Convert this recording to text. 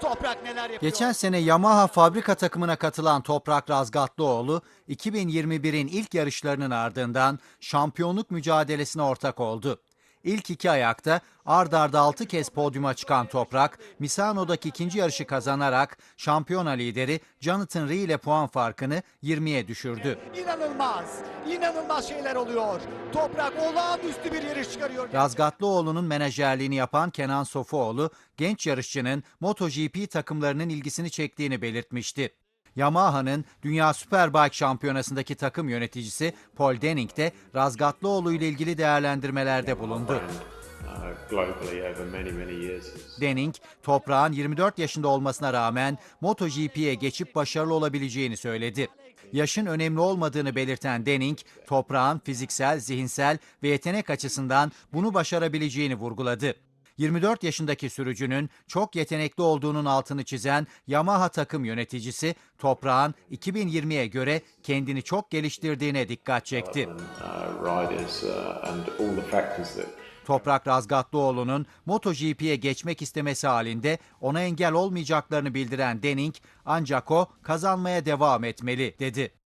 Toprak neler yapıyor? Geçen sene Yamaha fabrika takımına katılan Toprak Razgatlıoğlu, 2021'in ilk yarışlarının ardından şampiyonluk mücadelesine ortak oldu. İlk iki ayakta ard arda 6 kez podyuma çıkan Toprak, Misano'daki ikinci yarışı kazanarak şampiyona lideri Jonathan Rea ile puan farkını 20'ye düşürdü. İnanılmaz, inanılmaz şeyler oluyor. Toprak olağanüstü bir yarış çıkarıyor. Razgatlıoğlu'nun menajerliğini yapan Kenan Sofuoğlu, genç yarışçının MotoGP takımlarının ilgisini çektiğini belirtmişti. Yamaha'nın Dünya Superbike Şampiyonası'ndaki takım yöneticisi Paul Denning de Razgatlıoğlu ile ilgili değerlendirmelerde bulundu. Denning, toprağın 24 yaşında olmasına rağmen MotoGP'ye geçip başarılı olabileceğini söyledi. Yaşın önemli olmadığını belirten Denning, toprağın fiziksel, zihinsel ve yetenek açısından bunu başarabileceğini vurguladı. 24 yaşındaki sürücünün çok yetenekli olduğunun altını çizen Yamaha takım yöneticisi, toprağın 2020'ye göre kendini çok geliştirdiğine dikkat çekti. Uh, uh, Toprak Razgatlıoğlu'nun MotoGP'ye geçmek istemesi halinde ona engel olmayacaklarını bildiren Denning, ancak o kazanmaya devam etmeli dedi.